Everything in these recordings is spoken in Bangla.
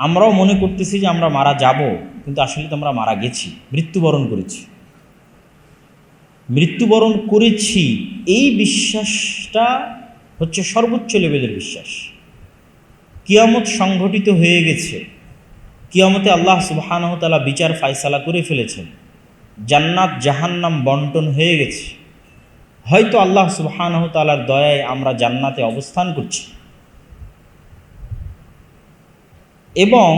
আমরাও মনে করতেছি যে আমরা মারা যাব, কিন্তু আসলে তো আমরা মারা গেছি, মৃত্যুবরণ করেছি। মৃত্যুবরণ করেছি, এই বিশ্বাসটা হচ্ছে সর্বোচ্চ লেভেলের বিশ্বাস। কিয়ামত সংঘটিত হয়ে গেছে। কিয়ামতে আল্লাহ সুবাহানহতালা বিচার ফায়সালা করে ফেলেছেন। জান্নাত জাহান্নাম বন্টন হয়ে গেছে। হয়তো আল্লাহ সুবাহানহতালার দয়ায় আমরা জান্নাতে অবস্থান করছি। এবং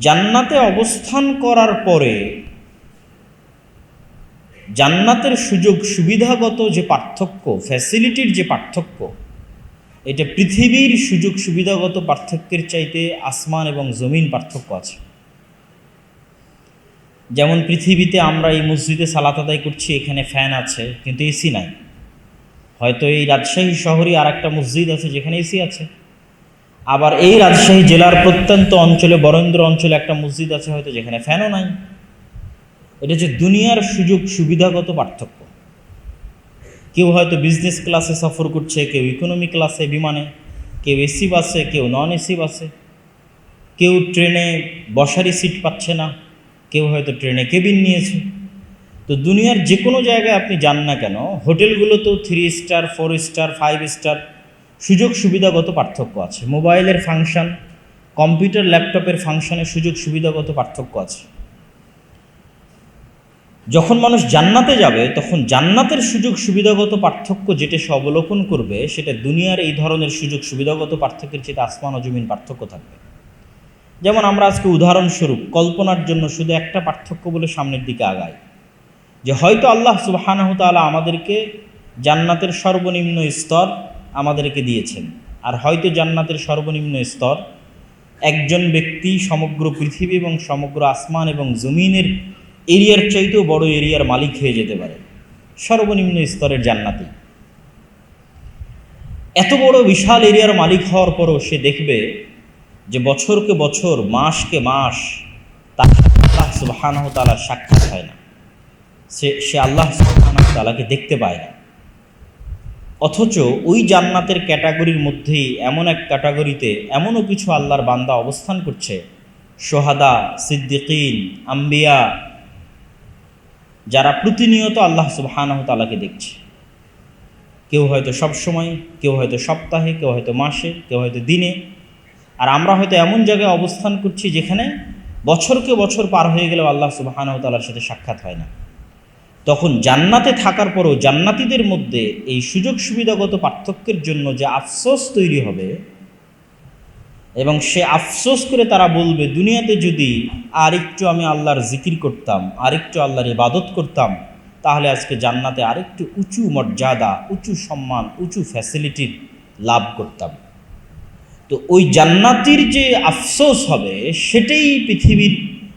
জান্নাতে অবস্থান করার পরে জান্নাতের সুযোগ সুবিধাগত যে পার্থক্য ফ্যাসিলিটির যে পার্থক্য, এটা পৃথিবীর সুযোগ সুবিধাগত পার্থক্যের চাইতে আসমান এবং জমিন পার্থক্য আছে। যেমন পৃথিবীতে আমরা এই মসজিদে সালাত আদায় করছি, এখানে ফ্যান আছে, কিন্তু এসি নাই। হয়তো এই রাজশাহী শহরে আর একটা মসজিদ আছে যেখানে এসি আছে। আবার এই রাজশাহী জেলার প্রত্যন্ত অঞ্চলে, বরেন্দ্র অঞ্চলে একটা মসজিদ আছে হয়তো যেখানে ফ্যানও নাই। এটা হচ্ছে দুনিয়ার সুযোগ সুবিধাগত পার্থক্য। কেউ হয়তো বিজনেস ক্লাসে সফর করছে, কেউ ইকোনমি ক্লাসে বিমানে, কেউ এসি বাসে কেউ নন এসি বাসে কেউ ট্রেনে বসারই সিট পাচ্ছে না, কেউ হয়তো ট্রেনে কেবিন নিয়েছে। তো দুনিয়ার যে কোনো জায়গায় আপনি যান না কেন হোটেলগুলো তো three star four star five star সুযোগ সুবিধাগত পার্থক্য আছে। মোবাইলের ফাংশন, কম্পিউটার ল্যাপটপের ফাংশনের সুযোগ সুবিধাগত পার্থক্য আছে। যখন মানুষ জান্নাতে যাবে, তখন জান্নাতের সুযোগ সুবিধাগত পার্থক্য যেটা সে অবলোকন করবে, সেটা দুনিয়ার এই ধরনের সুযোগ সুবিধাগত পার্থক্যের চেয়ে আসমান ও জমিন পার্থক্য থাকবে। যেমন আমরা আজকে উদাহরণস্বরূপ, কল্পনার জন্য শুধু একটা পার্থক্য বলে সামনের দিকে আগাই। যে হয়তো আল্লাহ সুবাহানাহ তালা আমাদেরকে জান্নাতের সর্বনিম্ন স্তর আমাদেরকে দিয়েছেন। আর হয়তো জান্নাতের সর্বনিম্ন স্তর একজন ব্যক্তি সমগ্র পৃথিবী এবং সমগ্র আসমান এবং জমিনের এরিয়ার চাইতেও বড় এরিয়ার মালিক হয়ে যেতে পারে। সর্বনিম্ন স্তরের জান্নাতি। এত বড় বিশাল এরিয়ার মালিক হওয়ার পরও সে দেখবে যে বছরকে বছর, মাসকে মাস তার আল্লাহ সুবাহানহ তালার সাক্ষাৎ হয় না। সে সে আল্লাহ সুবাহানহ তালাকে দেখতে পায় না। অথচ ওই জান্নাতের ক্যাটাগরির মধ্যেই এমন এক ক্যাটাগরিতে এমনও কিছু আল্লাহর বান্দা অবস্থান করছে। সোহাদা, সিদ্দিকিন, আম্বিয়া, যারা প্রতিনিয়ত আল্লাহ সুবাহানহ তালাকে দেখছে। কেউ হয়তো সব সময়, কেউ হয়তো সপ্তাহে, কেউ হয়তো মাসে, কেউ হয়তো দিনে। আর আমরা হয়তো এমন জায়গায় অবস্থান করছি যেখানে বছরকে বছর পার হয়ে গেলেও আল্লাহ সুবাহানহ তালার সাথে সাক্ষাৎ হয় না। তখন জান্নাতে থাকার পরও জান্নাতিদের মধ্যে এই সুযোগ সুবিধাগত পার্থক্যের জন্য যে আফসোস তৈরি হবে এবং সে আফসোস করে তারা বলবে, দুনিয়াতে যদি আরেকটু আমি আল্লাহর জিকির করতাম, আরেকটু আল্লাহর ইবাদত করতাম, তাহলে আজকে জান্নাতে আরেকটু উঁচু মর্যাদা, উঁচু সম্মান, উঁচু ফ্যাসিলিটির লাভ করতাম। তো ওই জান্নাতির যে আফসোস হবে, সেটাই পৃথিবীর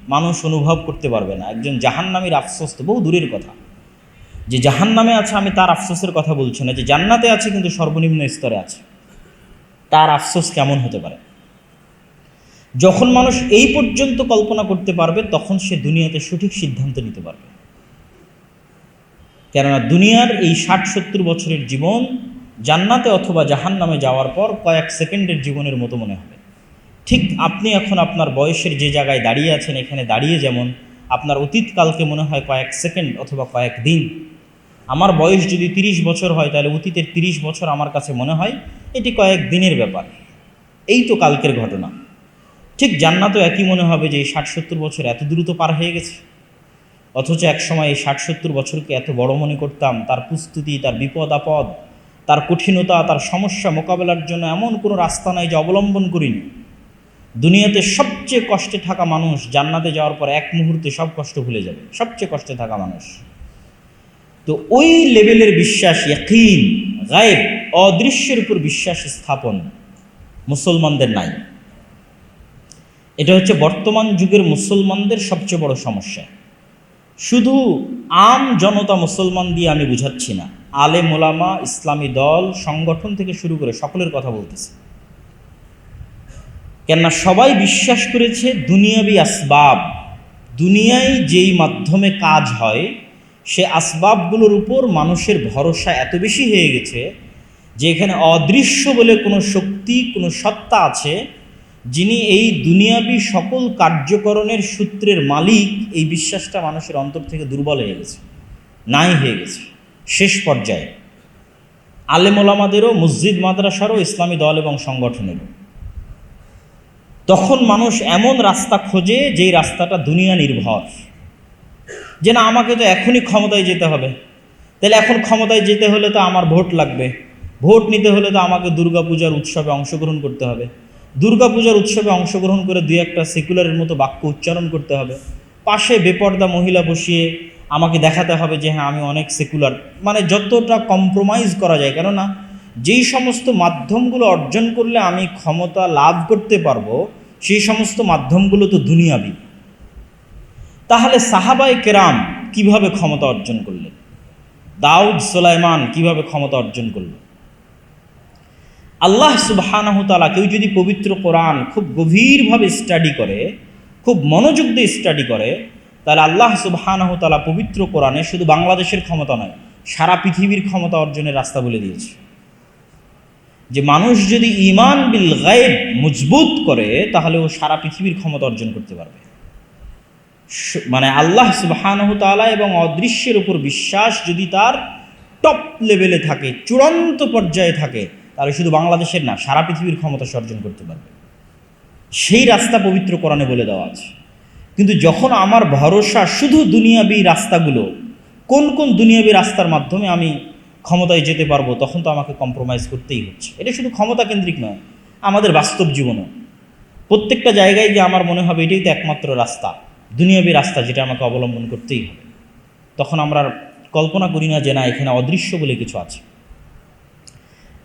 মানুষ অনুভব করতে পারবে না। একজন জাহান্নামীর আফসোস তো বহু দূরের কথা। যে জাহান্নামে আছে, আমি তার আফসোসের কথা বলছি না। যে জান্নাতে আছে, কিন্তু সর্বনিম্ন স্তরে আছে। তার আফসোস কেমন হতে পারে? যখন মানুষ এই পর্যন্ত কল্পনা করতে পারবে, তখন সে দুনিয়াতে সঠিক সিদ্ধান্ত নিতে পারবে। কেননা দুনিয়ার এই ষাট সত্তর বছরের জীবন জান্নাতে অথবা জাহান নামে যাওয়ার পর কয়েক সেকেন্ডের জীবনের মতো মনে হবে ঠিক আপনি এখন আপনার বয়সের যে জায়গায় দাঁড়িয়ে আছেন, এখানে দাঁড়িয়ে যেমন আপনার অতীতকালকে মনে হয় কয়েক সেকেন্ড অথবা কয়েক দিন। আমার বয়স যদি তিরিশ বছর হয়, তাহলে অতীতের তিরিশ বছর আমার কাছে মনে হয় এটি কয়েক দিনের ব্যাপার। এই তো কালকের ঘটনা। ঠিক জান্নাতও একই মনে হবে যে এই ষাট সত্তর বছর এত দ্রুত পার হয়ে গেছে। অথচ এক সময় এই ষাট সত্তর বছরকে এত বড় মনে করতাম, তার প্রস্তুতি, তার বিপদ আপদ, তার কঠিনতা, তার সমস্যা মোকাবেলার জন্য এমন কোনো রাস্তা নাই যে অবলম্বন করিনি। দুনিয়াতে সবচেয়ে কষ্টে থাকা মানুষ জান্নাতে যাওয়ার পর এক মুহূর্তে সব কষ্ট ভুলে যাবে। সবচেয়ে কষ্টে থাকা মানুষ। তো ওই লেভেলের বিশ্বাস, ইয়াকিন, গায়েব, অদৃশ্যের উপর বিশ্বাস স্থাপন মুসলমানদের নাই। এটা হচ্ছে বর্তমান যুগের মুসলমানদের সবচেয়ে বড় সমস্যা। শুধু আম জনতা মুসলমান দিয়ে আমি বুঝাচ্ছি না। আলে মোলামা ইসলামী দল, সংগঠন থেকে শুরু করে সকলের কথা বলতেছি। কেননা সবাই বিশ্বাস করেছে দুনিয়াবি আসবাব, দুনিয়ায় যেই মাধ্যমে কাজ হয়, সে আসবাবগুলোর উপর মানুষের ভরসা এত বেশি হয়ে গেছে যে এখানে অদৃশ্য বলে কোনো শক্তি, কোনো সত্তা আছে যিনি এই দুনিয়াবি সকল কার্যকরণের সূত্রের মালিক। এই বিশ্বাসটা মানুষের অন্তর থেকে দুর্বল হয়ে গেছে, নাই হয়ে গেছে। শেষ পর্যায়ে আলেমোলামাদেরও মসজিদ, মাদ্রাসারও ইসলামী দল এবং সংগঠনেরও। তখন মানুষ এমন রাস্তা খোঁজে যেই রাস্তাটা দুনিয়া নির্ভর। যে না, আমাকে তো এখনই ক্ষমতায় যেতে হবে। তাহলে এখন ক্ষমতায় যেতে হলে তো আমার ভোট লাগবে। ভোট নিতে হলে তো আমাকে দুর্গাপূজার উৎসবে অংশগ্রহণ করতে হবে। দুর্গাপূজার উৎসবে অংশগ্রহণ করে দুই একটা সেকুলারের মতো বাক্য উচ্চারণ করতে হবে। পাশে বেপর্দা মহিলা বসিয়ে আমাকে দেখাতে হবে যে হ্যাঁ আমি অনেক সেকুলার। মানে যতটা কম্প্রোমাইজ করা যায়। কেননা, যেই সমস্ত মাধ্যমগুলো অর্জন করলে আমি ক্ষমতা লাভ করতে পারব সেই সমস্ত মাধ্যমগুলো তো দুনিয়াবি। তাহলে সাহাবাই কেরাম কীভাবে ক্ষমতা অর্জন করলেন? দাউদ সোলাইমান কীভাবে ক্ষমতা অর্জন করল আল্লাহ সুবাহানহতালা কেউ যদি পবিত্র কোরআন খুব গভীরভাবে স্টাডি করে, খুব মনোযোগ দিয়ে স্টাডি করে, তাহলে আল্লাহ সুবাহানহতালা পবিত্র কোরআনে শুধু বাংলাদেশের ক্ষমতা নয়, সারা পৃথিবীর ক্ষমতা অর্জনের রাস্তা বলে দিয়েছে। যে মানুষ যদি ইমান বিল গায়েব মজবুত করে, তাহলে ও সারা পৃথিবীর ক্ষমতা অর্জন করতে পারবে। মানে আল্লাহ সুবাহানহতালা এবং অদৃশ্যের উপর বিশ্বাস যদি তার টপ লেভেলে থাকে, চূড়ান্ত পর্যায়ে থাকে, তাহলে শুধু বাংলাদেশের না, সারা পৃথিবীর ক্ষমতা অর্জন করতে পারবে। সেই রাস্তা পবিত্র কোরআনে বলে দেওয়া আছে। কিন্তু যখন আমার ভরসা শুধু দুনিয়াবি রাস্তাগুলো, কোন কোন দুনিয়াবি রাস্তার মাধ্যমে আমি ক্ষমতায় যেতে পারব, তখন তো আমাকে কম্প্রোমাইজ করতেই হচ্ছে। এটা শুধু ক্ষমতা কেন্দ্রিক নয়, আমাদের বাস্তব জীবনও। প্রত্যেকটা জায়গায় যে আমার মনে হবে, এটাই তো একমাত্র রাস্তা, দুনিয়াবী রাস্তা যেটা আমাকে অবলম্বন করতেই হবে। তখন আমরা কল্পনা করি না যে না, এখানে অদৃশ্য বলে কিছু আছে।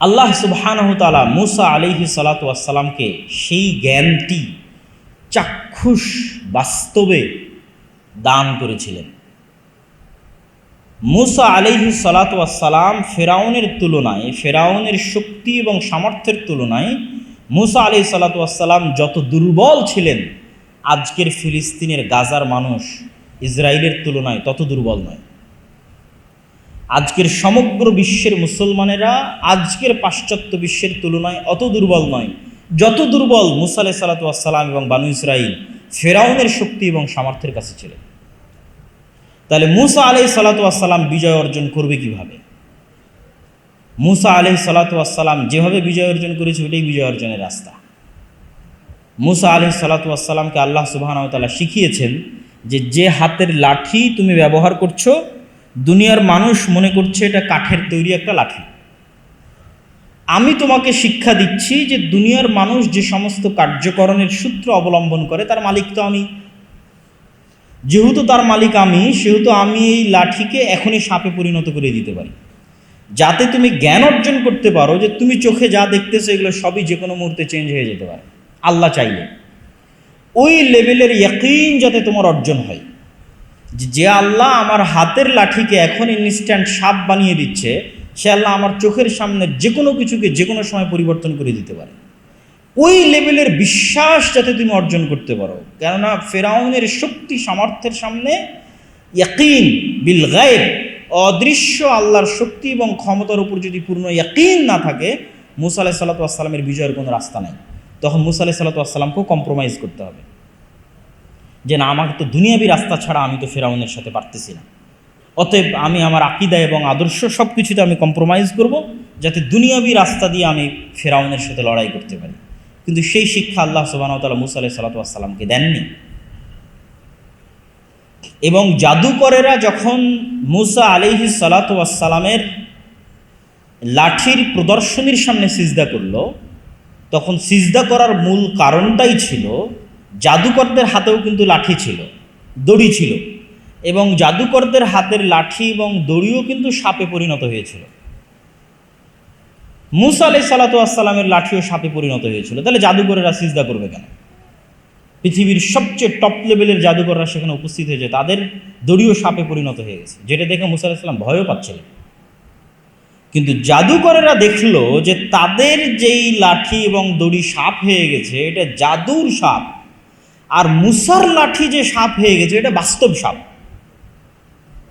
আল্লাহ সুবহানাহু তাআলা মুসা আলিহি সালাতামকে সেই জ্ঞানটি চাক্ষুষ বাস্তবে দান করেছিলেন। মুসা আলিহি সালাতাম ফেরাউনের তুলনায়, ফেরাউনের শক্তি এবং সামর্থ্যের তুলনায় মুসা আলি সালাতাম যত দুর্বল ছিলেন, আজকের ফিলিস্তিনের গাজার মানুষ ইসরায়েলের তুলনায় তত দুর্বল নয়। আজকের সমগ্র বিশ্বের মুসলমানেরা আজকের পাশ্চাত্য বিশ্বের তুলনায় অত দুর্বল নয়। যত দুর্বল মুসা আলাই সালাতাম এবং বানু ইসরাইল ফেরাউনের শক্তি এবং সামর্থ্যের কাছে ছিলেন। তাহলে মুসা আলাই সালাতাম বিজয় অর্জন করবে কীভাবে? মুসা আলাই সালাতাম যেভাবে বিজয় অর্জন করেছে ওটাই বিজয় অর্জনের রাস্তা। মুসা আলি সালাতামকে আল্লাহ সুবাহানতালা শিখিয়েছেন যে যে হাতের লাঠি তুমি ব্যবহার করছ, দুনিয়ার মানুষ মনে করছে এটা কাঠের তৈরি একটা লাঠি। আমি তোমাকে শিক্ষা দিচ্ছি যে দুনিয়ার মানুষ যে সমস্ত কার্যকরণের সূত্র অবলম্বন করে, তার মালিক তো আমি। যেহেতু তার মালিক আমি, সেহেতু আমি এই লাঠিকে এখনই সাপে পরিণত করে দিতে পারি। যাতে তুমি জ্ঞান অর্জন করতে পারো যে তুমি চোখে যা দেখতেছো, এগুলো সবই যে কোনো মুহূর্তে চেঞ্জ হয়ে যেতে পারে। আল্লাহ চাইলে। ওই লেভেলের ইয়াকিন যাতে তোমার অর্জন হয়। যে আল্লাহ আমার হাতের লাঠিকে এখন ইনস্ট্যান্ট সাপ বানিয়ে দিচ্ছে, সে আল্লাহ আমার চোখের সামনে যে কোনো কিছুকে যে কোনো সময় পরিবর্তন করে দিতে পারে। ওই লেভেলের বিশ্বাস যাতে তুমি অর্জন করতে পারো। কেননা ফেরাউনের শক্তি সামর্থ্যের সামনে ইয়াকিন বিল গায়েব, অদৃশ্য আল্লাহর শক্তি এবং ক্ষমতার উপর যদি পূর্ণ ইয়াকিন না থাকে, মুসা আলাহ সাল্লাতামের বিজয়ের কোনো রাস্তা নেই। তখন মুসা আলাহ সাল্লাতামকেও কম্প্রোমাইজ করতে হবে। যে না, আমাকে তো দুনিয়াবী রাস্তা ছাড়া আমি তো ফেরাউনের সাথে পারতেছি না। অতএব আমি আমার আকিদা এবং আদর্শ সব কিছুতে আমি কম্প্রোমাইজ করব, যাতে দুনিয়াবী রাস্তা দিয়ে আমি ফেরাউনের সাথে লড়াই করতে পারি। কিন্তু সেই শিক্ষা আল্লাহ সুবাহতাল্লাহ মুসা আলাহ সাল্লাতামকে দেননি। এবং জাদুকরেরা যখন মুসা আলিহি সালাতামের লাঠির প্রদর্শনীর সামনে সিজদা করল, তখন সিজদা করার মূল কারণটাই ছিল, জাদুকরদের হাতেও কিন্তু লাঠি ছিল, দড়ি ছিল এবং জাদুকরদের হাতের লাঠি এবং দড়িও কিন্তু সাপে পরিণত হয়েছিল। মুসা আলাই সালাতামের লাঠিও সাপে পরিণত হয়েছিল। তাহলে জাদুকরেরা সিজদা করবে কেন? পৃথিবীর সবচেয়ে টপ লেভেলের জাদুকররা সেখানে উপস্থিত হয়েছে। তাদের দড়িও সাপে পরিণত হয়ে গেছে। যেটা দেখে মুসা আলাহিসাল্লাম ভয়ও পাচ্ছিলেন। কিন্তু জাদুকরেরা দেখল যে তাদের যেই লাঠি এবং দড়ি সাপ হয়ে গেছে, এটা জাদুর সাপ। আর মুসার লাঠি যে সাপ হয়ে গেছে, এটা বাস্তব সাপ।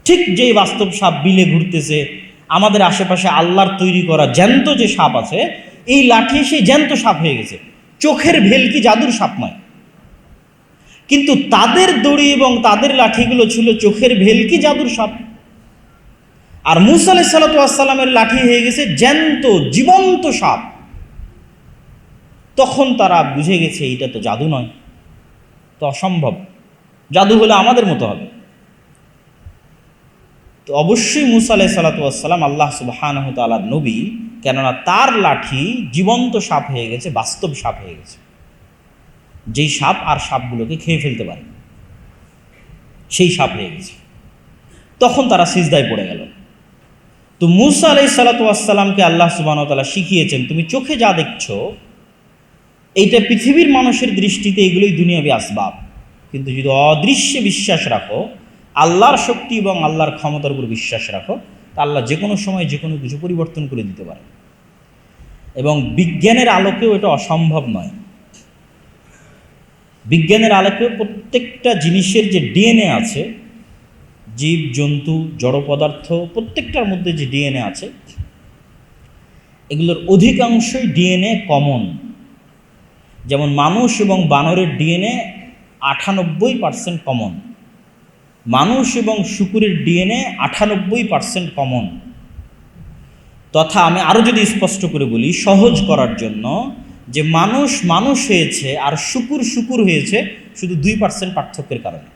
ঠিক যেই বাস্তব সাপ বিলে ঘুরতেছে আমাদের আশেপাশে আল্লাহর তৈরি করা জ্যান্ত যে সাপ আছে, এই লাঠি সেই জ্যান্ত সাপ হয়ে গেছে। চোখের ভেলকি জাদুর সাপ নয়? কিন্তু তাদের দড়ি এবং তাদের লাঠিগুলো ছিল চোখের ভেলকি জাদুর সাপ? আর মুসা সাল্লাতামের লাঠি হয়ে গেছে জ্যান্ত, জীবন্ত সাপ। তখন তারা বুঝে গেছে এটা তো জাদু নয়। তো অসম্ভব। জাদু হলে আমাদের মতো হবে। তো অবশ্যই মুসা আলাই সাল্লাতাম আল্লাহ সুবাহান নবী, কেননা তার লাঠি জীবন্ত সাপ হয়ে গেছে, বাস্তব সাপ হয়ে গেছে। যেই সাপ আর সাপগুলোকে খেয়ে ফেলতে পারে সেই সাপ হয়ে গেছে। তখন তারা সিজদায় পড়ে গেল। তো মুসা আলাই সালাতামকে আল্লাহ সুবাহতালা শিখিয়েছেন, তুমি চোখে যা দেখছ, এইটা পৃথিবীর মানুষের দৃষ্টিতে এগুলোই দুনিয়াবি আসবাব। কিন্তু যদি অদৃশ্যে বিশ্বাস রাখো আল্লাহর শক্তি এবং আল্লাহর ক্ষমতার উপর বিশ্বাস রাখো, তা আল্লাহ যে কোনো সময় যে কোনো কিছু পরিবর্তন করে দিতে পারে। এবং বিজ্ঞানের আলোকেও এটা অসম্ভব নয়। বিজ্ঞানের আলোকে প্রত্যেকটা জিনিসের যে ডিএনএ আছে, জীব, জন্তু, জড় পদার্থ, প্রত্যেকটার মধ্যে যে ডিএনএ আছে, এগুলোর অধিকাংশই ডিএনএ কমন। যেমন মানুষ এবং বানরের ডিএনএ আটানব্বই পার্সেন্ট কমন। মানুষ এবং শুকুরের ডিএনএ আটানব্বই পার্সেন্ট কমন তথা আমি আরও যদি স্পষ্ট করে বলি, সহজ করার জন্য যে মানুষ মানুষ হয়েছে আর শুকুর শুকুর হয়েছে শুধু দুই পার্সেন্ট পার্থক্যের কারণে।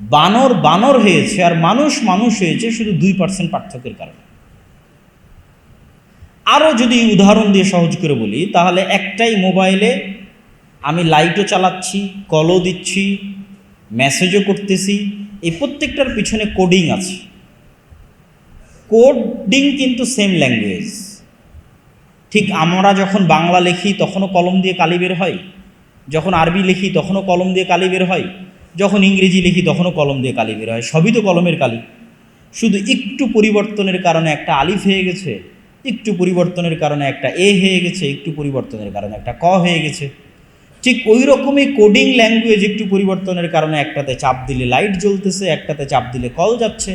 বানর বানর হয়েছে আর মানুষ মানুষ হয়েছে শুধু দুই পার্সেন্ট পার্থক্যের কারণে। আরও যদি উদাহরণ দিয়ে সহজ করে বলি, তাহলে একটাই মোবাইলে আমি লাইটও চালাচ্ছি, কলও দিচ্ছি মেসেজও করতেছি। এই প্রত্যেকটার পিছনে কোডিং আছে। কোডিং কিন্তু সেম ল্যাঙ্গুয়েজ ঠিক আমরা যখন বাংলা লিখি, তখনও কলম দিয়ে কালি বের হয়। যখন আরবি লিখি, তখনও কলম দিয়ে কালি বের হয়। যখন ইংরেজি লিখি, তখনও কলম দিয়ে কালি বের হয়। সবই তো কলমের কালি। শুধু একটু পরিবর্তনের কারণে একটা আলিফ হয়ে গেছে, একটু পরিবর্তনের কারণে একটা এ হয়ে গেছে, একটু পরিবর্তনের কারণে একটা ক হয়ে গেছে। ঠিক ওই রকমই কোডিং ল্যাঙ্গুয়েজ একটু পরিবর্তনের কারণে একটাতে চাপ দিলে লাইট জ্বলতেছে, একটাতে চাপ দিলে কল যাচ্ছে।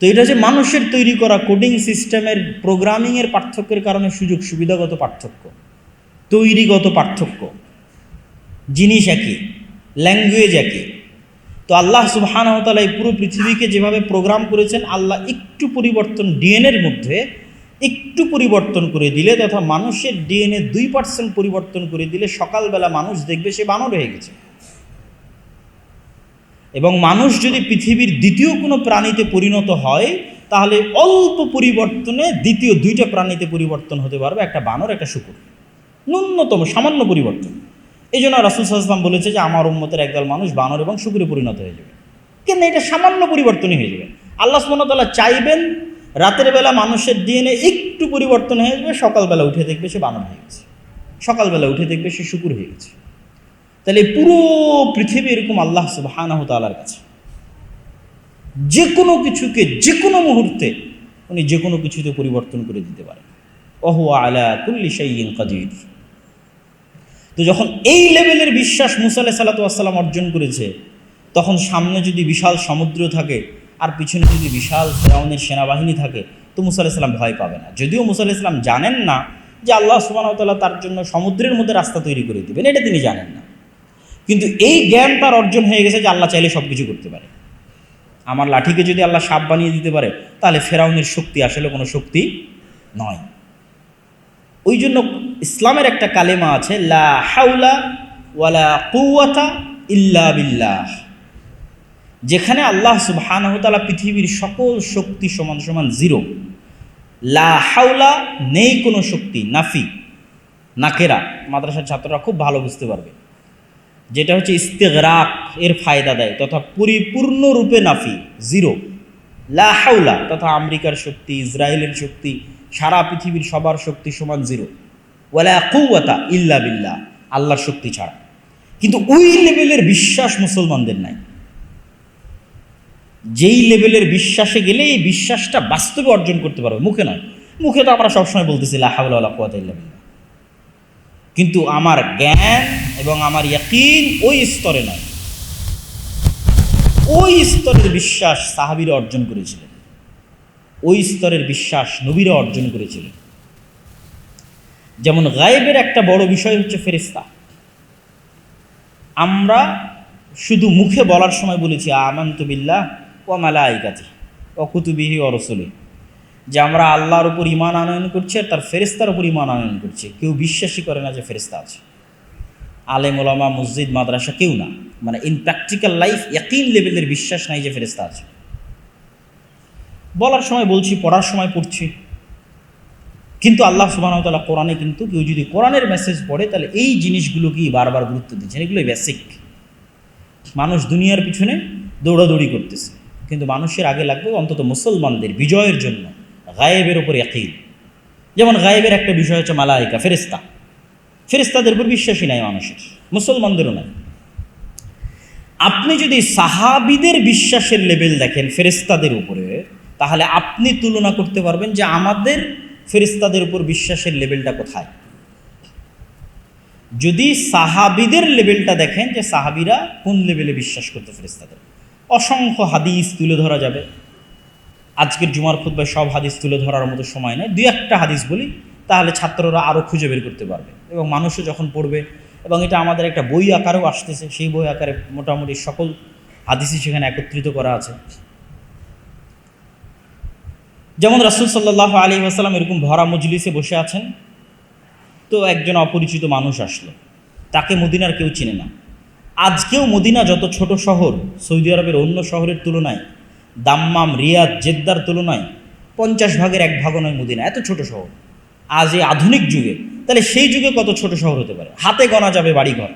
তো এটা যে মানুষের তৈরি করা কোডিং সিস্টেমের প্রোগ্রামিংয়ের পার্থক্যের কারণে সুযোগ সুবিধাগত পার্থক্য, তৈরিগত পার্থক্য। জিনিস একই ল্যাঙ্গুয়েজ একই। তো আল্লাহ সুবাহানতালা এই পুরো পৃথিবীকে যেভাবে প্রোগ্রাম করেছেন, আল্লাহ একটু পরিবর্তন ডিএনএর মধ্যে একটু পরিবর্তন করে দিলে তথা মানুষের ডিএনএ দুই পার্সেন্ট পরিবর্তন করে দিলে সকালবেলা মানুষ দেখবে সে বানর হয়ে গেছে। এবং মানুষ যদি পৃথিবীর দ্বিতীয় কোনো প্রাণীতে পরিণত হয়, তাহলে অল্প পরিবর্তনে দ্বিতীয় দুইটা প্রাণীতে পরিবর্তন হতে পারবে, একটা বানর, একটা শুকুর। ন্যূনতম, সামান্য পরিবর্তন। এই জন্য রাসুল সাল্লাম বলেছে যে, আমার উম্মতের একদল মানুষ বানর এবং শুকুরে পরিণত হয়ে যাবে। কেন? এটা সামান্য পরিবর্তনই হয়ে যাবে। আল্লাহ সুমনতাল্লাহ চাইবেন রাতের বেলা মানুষের ডিএনএ একটু পরিবর্তন হয়ে যাবে সকালবেলা উঠে দেখবে সে বানর হয়ে গেছে। সকালবেলা উঠে দেখবে সে শুকুর হয়ে গেছে। তাহলে পুরো পৃথিবী এরকম আল্লাহ সুবাহানাহ তালার কাছে। যে কোনো কিছুকে যে কোনো মুহূর্তে উনি যে কোনো কিছুতে পরিবর্তন করে দিতে পারেন। ওহু আলা কুল্লি শাইন কাদির। তো যখন এই লেভেলের বিশ্বাস মুসা আলাহ সাল্লাতাম অর্জন করেছে, তখন সামনে যদি বিশাল সমুদ্র থাকে আর পিছনে যদি বিশাল ফেরাউনের সেনাবাহিনী থাকে, তো মুসা আলাহিসাল্লাম ভয় পাবে না। যদিও মুসা আলাহিসাল্লাম জানেন না যে আল্লাহ সুবাহতাল্লাহ তার জন্য সমুদ্রের মধ্যে রাস্তা তৈরি করে দেবেন, এটা তিনি জানেন না। কিন্তু এই জ্ঞান তার অর্জন হয়ে গেছে যে আল্লাহ চাইলে সব কিছু করতে পারে। আমার লাঠিকে যদি আল্লাহ সাপ বানিয়ে দিতে পারে, তাহলে ফেরাউনের শক্তি আসলে কোনো শক্তি নয়। ওই জন্য ইসলামের একটা কালেমা আছে, লা হাউলা ওয়ালা কুয়াতা ইল্লা বিল্লাহ। যেখানে আল্লাহ সুবাহানহতালা পৃথিবীর সকল শক্তি সমান সমান জিরো। লা হাউলা নেই কোনো শক্তি নাফি নাকেরা মাদ্রাসার ছাত্ররা খুব ভালো বুঝতে পারবে। যেটা হচ্ছে ইস্তেগরাক, এর ফায়দা দেয়, তথা পরিপূর্ণরূপে নাফি জিরো। লা হাউলা তথা আমেরিকার শক্তি, ইসরায়েলের শক্তি, সারা পৃথিবীর সবার শক্তি সমান জিরো। ওয়ালা কৌয়াতা ইল্লা বিল্লাহ, আল্লাহর শক্তি ছাড়া। কিন্তু ওই লেভেলের বিশ্বাস মুসলমানদের নাই। যেই লেভেলের বিশ্বাসে গেলে এই বিশ্বাসটা বাস্তবে অর্জন করতে পারবে মুখে নয়। মুখে তো আমরা সবসময় বলতেছি লাহাবুল্লাহ কিন্তু আমার জ্ঞান এবং আমার ইয়াকিন ওই স্তরে নয়। ওই স্তরের বিশ্বাস সাহাবিরা অর্জন করেছিলেন। ওই স্তরের বিশ্বাস নবীরা অর্জন করেছিলেন। যেমন গায়েবের একটা বড় বিষয় হচ্ছে ফেরিস্তা আমরা শুধু মুখে বলার সময় বলেছি, আমন্ত বিল্লাহ। ও মালা আইকাতি ও কুতুবিহি ও রসুলি। যে আমরা আল্লাহর উপর ইমান আনয়ন করছি আর তার ফেরিস্তার উপর ইমান আনয়ন করছি। কেউ বিশ্বাসই করে না যে ফেরিস্তা আছে। আলেম ওলামা মসজিদ, মাদ্রাসা কেউ না। মানে ইন প্র্যাকটিক্যাল লাইফ একই লেভেলের বিশ্বাস নাই যে ফেরিস্তা আছে। বলার সময় বলছি, পড়ার সময় পড়ছি। কিন্তু আল্লাহ সুবাহতাল্লাহ কোরআনে কিন্তু কেউ যদি কোরআনের মেসেজ পড়ে, তাহলে এই জিনিসগুলোকেই বারবার গুরুত্ব দিচ্ছেন এগুলোই বেসিক মানুষ দুনিয়ার পিছনে দৌড়াদৌড়ি করতেছে। কিন্তু মানুষের আগে লাগবে অন্তত মুসলমানদের বিজয়ের জন্য গায়েবের ওপর একই যেমন গায়েবের একটা বিষয় হচ্ছে মালাইকা ফেরিস্তা ফেরিস্তাদের উপর বিশ্বাসই নাই মানুষের, মুসলমানদেরও নাই। আপনি যদি সাহাবিদের বিশ্বাসের লেভেল দেখেন ফেরিস্তাদের উপরে, তাহলে আপনি তুলনা করতে পারবেন যে আমাদের ফেরিস্তাদের উপর বিশ্বাসের লেভেলটা কোথায়। যদি সাহাবিদের লেভেলটা দেখেন যে সাহাবিরা কোন লেভেলে বিশ্বাস করতে ফেরিস্তাদের অসংখ্য হাদিস তুলে ধরা যাবে। আজকের জুমার খুদ্ায় সব হাদিস তুলে ধরার মতো সময় নেই। দুই একটা হাদিস বলি, তাহলে ছাত্ররা আরও খুঁজে বের করতে পারবে। এবং মানুষও যখন পড়বে, এবং এটা আমাদের একটা বই আকারেও আসতেছে, সেই বই আকারে মোটামুটি সকল হাদিসই সেখানে একত্রিত করা আছে। যেমন রাসুল সাল্লাহ আলী আসালাম এরকম ভরা মজলিসে বসে আছেন, তো একজন অপরিচিত মানুষ আসলো। তাকে মদিনার কেউ চিনে না। আজকেও মদিনা যত ছোট শহর, সৌদি আরবের অন্য শহরের তুলনায়, দাম্মাম রিয়াদ, জেদ্দার তুলনায় পঞ্চাশ ভাগের এক ভাগ নয় মদিনা, এত ছোট শহর। আজ এই আধুনিক যুগে, তাহলে সেই যুগে কত ছোট শহর হতে পারে? হাতে গণা যাবে বাড়িঘর।